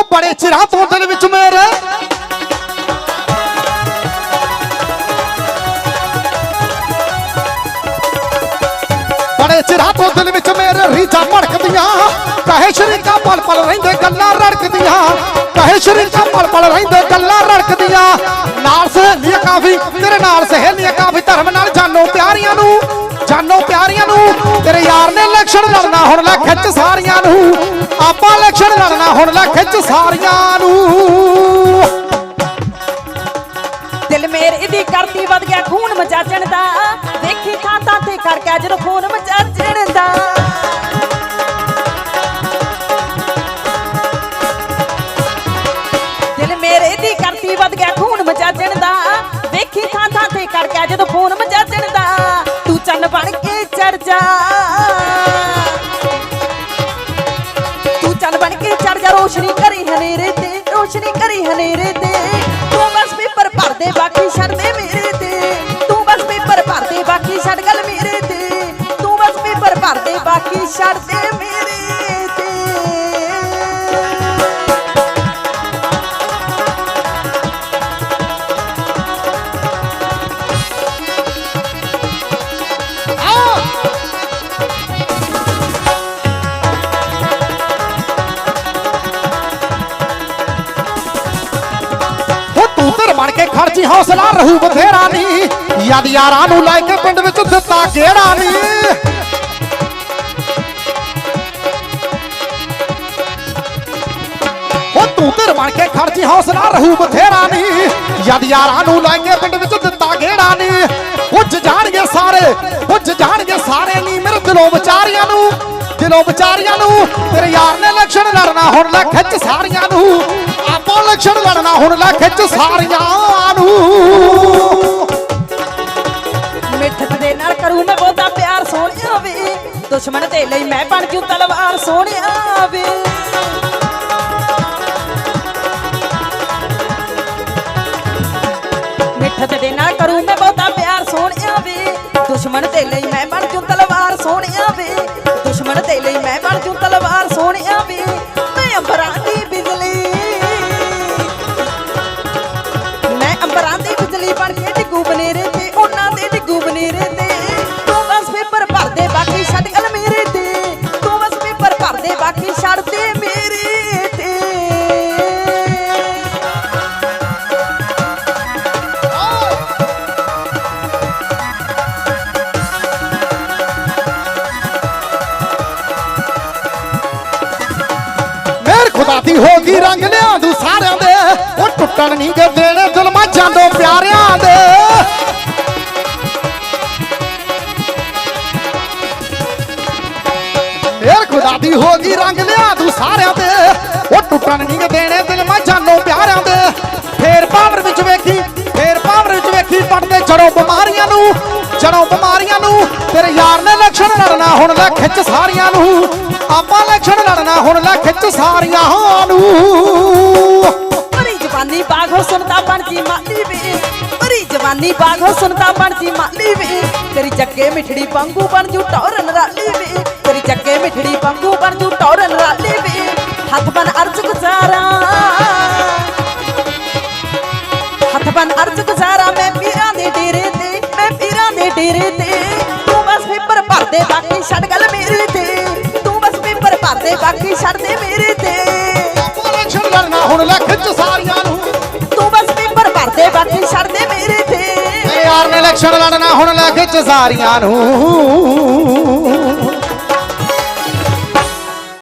ਉਹ ਬੜੇ ਚਿਰਾਂ ਤੋਂ ਦਿਲ ਵਿੱਚ ਮੇਰੇ ਬੜੇ ਚਿਰਾਂ ਤੋਂ ਦਿਲ ਵਿੱਚ ਮੇਰੇ ਰੀਝਾਂ ਭੜਕਦੀਆਂ। ਕਹੇ ਸ਼ਰੀਕਾ ਪਲ ਪਲ ਰਹਿੰਦੇ, ਗੱਲਾਂ ਰੜਕਦੀਆਂ। ਕਹੇ ਸ਼ਰੀਕਾ ਪਲ ਪਲ ਰਹਿੰਦੇ, ਗੱਲਾਂ ਰੜਕਦੀਆਂ। ਨਾਲ ਸਹੇਲੀਆਂ ਕਾਫੀ, ਤੇਰੇ ਨਾਲ ਸਹੇਲੀਆਂ ਕਾਫੀ ਧਰਮ ਨਾਲ ਜਾਨੋ ਪਿਆਰੀਆਂ ਨੂੰ। ਜਾਨੋ ਪਿਆਰ ਨੂੰ। ਤੇਰੇ ਯਾਰ ਨੇ ਇਲੈਕਸ਼ਨ ਲੜਨਾ, ਹੁਣ ਲੈ ਖਿੱਚ ਸਾਰੀਆਂ ਨੂੰ। ਆਪਾਂ ਇਲੈਕਸ਼ਨ ਲੜਨਾ, ਹੁਣ ਲੈ ਖਿੱਚ ਸਾਰੀਆਂ ਨੂੰ। ਦਿਲ ਮੇਰੇ ਦੀ ਕਰਦੀ ਵੱਧ ਗਿਆ, ਖੂਨ ਮਚਾਚਣ ਦਾ ਦੇਖੀ ਥਾਂ ਥਾਂ ਤੇ ਕਰਕੇ ਜਦੋਂ ਖੂਨ ਮਚਾਚਣ ਦਾ ਜਾ। ਤੂੰ ਚੱਲ ਬਣ ਕੇ ਚੜ ਜਾ, ਰੋਸ਼ਨੀ ਕਰੀ ਹਨੇਰੇ ਤੇ, ਰੋਸ਼ਨੀ ਕਰੀ ਹਨੇਰੇ ਤੇ। ਤੂੰ ਬਸ ਪੇਪਰ ਭਰ ਦੇ, ਬਾਕੀ ਛੱਡ ਦੇ ਮੇਰੇ ਤੇ। ਤੂੰ ਬਸ ਪੇਪਰ ਭਰ ਦੇ, ਬਾਕੀ ਛੱਡ ਗੱਲ ਮੇਰੇ ਤੇ। ਤੂੰ ਬਸ ਪੇਪਰ ਭਰ ਦੇ, ਬਾਕੀ ਛੱਡ ਦੇ ਮੇਰੇ ਤਰ ਖਰਚੀ ਹੌਸਲਾ ਰਹੂ ਬਥੇਰਾ ਨੀ। ਯਾਦ ਯਾਰਾਂ ਨੂੰ ਲੈ ਕੇ ਪਿੰਡ ਵਿੱਚ ਦਿੱਤਾ ਗੇੜਾ ਨੀ। ਹੋ ਤੂੰ ਤਰ ਬਣ ਕੇ ਖਰਚੀ ਹੌਸਲਾ ਰਹੂ ਬਥੇਰਾ ਨੀ। ਯਾਦ ਯਾਰਾਂ ਨੂੰ ਲੈ ਕੇ ਪਿੰਡ ਵਿੱਚ ਦਿੱਤਾ ਗੇੜਾ ਨੀ। ਉੱਜ ਜਾਣਗੇ ਸਾਰੇ, ਉੱਜ ਜਾਣਗੇ ਸਾਰੇ ਨੀ ਮੇਰੇ ਦਿਲੋਂ ਵਿਚਾਰੀਆਂ ਨੂੰ। ਦਿਲੋਂ ਵਿਚਾਰਿਆਂ ਨੂੰ, ਤੇਰੇ ਯਾਰ ਨੇ ਇਲੈਕਸ਼ਨ ਲੜਨਾ ਹੁਣ ਲੈ ਖਿੱਚ ਸਾਰੀਆਂ ਨੂੰ। ਆਪਾਂ ਇਲੈਕਸ਼ਨ ਲੜਨਾ ਹੁਣ ਲੈ ਖਿੱਚ ਸਾਰੀਆਂ ਨੂੰ। ਮਿੱਠਤ ਦੇ ਨਾਲ ਕਰੂ ਮੈਂ ਬਹੁਤਾ ਪਿਆਰ ਸੋਹਣਿਆ ਵੇ। ਦੁਸ਼ਮਣ ਤੇ ਲਈ ਮੈਂ ਬਣ ਜੂ ਤਲਵਾਰ ਸੋਹਣਿਆ ਵੇ। ਮਿੱਠਤ ਦੇ ਨਾਲ ਕਰੂ ਮੈਂ ਬਹੁਤਾ ਪਿਆਰ ਸੋਹਣਿਆ ਵੇ। ਦੁਸ਼ਮਣ ਤੇ ਲਈ ਮੈਂ ਬਣ ਜੂ ਤਲਵਾਰ ਸੋਹਣਿਆ ਵੇ। ਦੁਸ਼ਮਣ ਦੇ ਮੇਰ ਹੋ ਗਈ ਰੰਗ ਲਿਆ ਤੂੰ ਸਾਰਿਆਂ ਦੇ। ਉਹ ਟੁੱਟਣ ਨਹੀਂ ਗੇ ਦੇਣੇ ਜ਼ੁਲਮਾਂ ਜਾਂਦੋ ਪਿਆਰਿਆਂ ਦੇ। ਮੇਰ ਖੁਦਾ ਦੀ ਹੋ ਗਈ ਰੰਗ ਲਿਆਂਦੂ ਸਾਰਿਆਂ ਦੇ। ਉਹ ਟੁੱਟਣ ਨਹੀਂ ਗੇ ਦੇਣੇ ਜ਼ੁਲਮਾਂ ਜਾਂਦੋ ਪਿਆਰਿਆਂ ਦੇ। ਫੇਰ ਪਾਵਰ ਵਿੱਚ ਵੇਖੀ, ਫੇਰ ਪਾਵਰ ਵਿੱਚ ਵੇਖੀ ਪੜਦੇ ਚੜੋ ਬਿਮਾਰੀਆਂ ਨੂੰ ਚੜੋ ਬਿਮਾਰੀਆਂ ਲੜਨਾ ਹੁਣ ਲੈ ਖਿੱਚ ਸਾਰੀਆਂ ਨੂੰ। ਆਪਾਂ ਇਲੈਕਸ਼ਨ ਲੜਨਾ, ਹੁਣ ਲੈ ਖਿੱਚ ਸਾਰੀਆਂ ਨੂੰ। ਮਰੀ ਜਵਾਨੀ ਬਾਗ ਸੁਣਦਾ ਬਣ ਮਾਲੀ ਵੇ। ਮਰੀ ਜਵਾਨੀ ਬਾਗ ਸੁਣਦਾ ਬਣ ਮਾਲੀ ਵੇ। ਤੇਰੀ ਜੱਗੇ ਮਿਠੜੀ ਪੰਗੂ ਬਣ ਜੂ ਟੌਰਨ ਰਾਲੀ ਵੇ। ਤੇਰੀ ਜੱਗੇ ਮਿਠੜੀ ਪੰਗੂ ਬਣ ਜੂ ਟੌਰਨ ਰਾਲੀ ਵੇ। ਹੱਥ ਬਨ ਅਰਜ ਗੁਜ਼ਾਰਾ ਹੱਥ ਬਨ ਅਰਜ ਗੁਜ਼ਾਰਾ ਮੈਂ ਪੀਰਾਂ ਦੇ ਡੇਰੇ ਤੇ, ਮੈਂ ਪੀਰਾਂ ਦੇ ਡੇਰੇ ਤੇ। ਤੂੰ ਬਸ ਪੇਪਰ ਭਰ ਦੇ ਬਾਕੀ ਛੱਡ ਗੱਲ ਮੇਰੇ ਤੇ। ਤੂੰ ਬਸ ਪੇਪਰ ਭਰ ਦੇ ਬਾਕੀ ਛੱਡ ਦੇ ਮੇਰੇ ਤੇ। ਇਲੈਕਸ਼ਨ ਲੜਨਾ ਹੁਣ ਲੈ ਖਿੱਚ ਸਾਰੀਆਂ ਨੂੰ। ਤੂੰ ਬਸ ਪੇਪਰ ਭਰ ਦੇ ਬਾਕੀ ਛੱਡ ਦੇ ਮੇਰੇ ਤੇ। ਯਾਰ ਨੇ ਇਲੈਕਸ਼ਨ ਲੜਨਾ ਹੁਣ ਲੈ ਖਿੱਚ ਸਾਰੀਆਂ ਨੂੰ।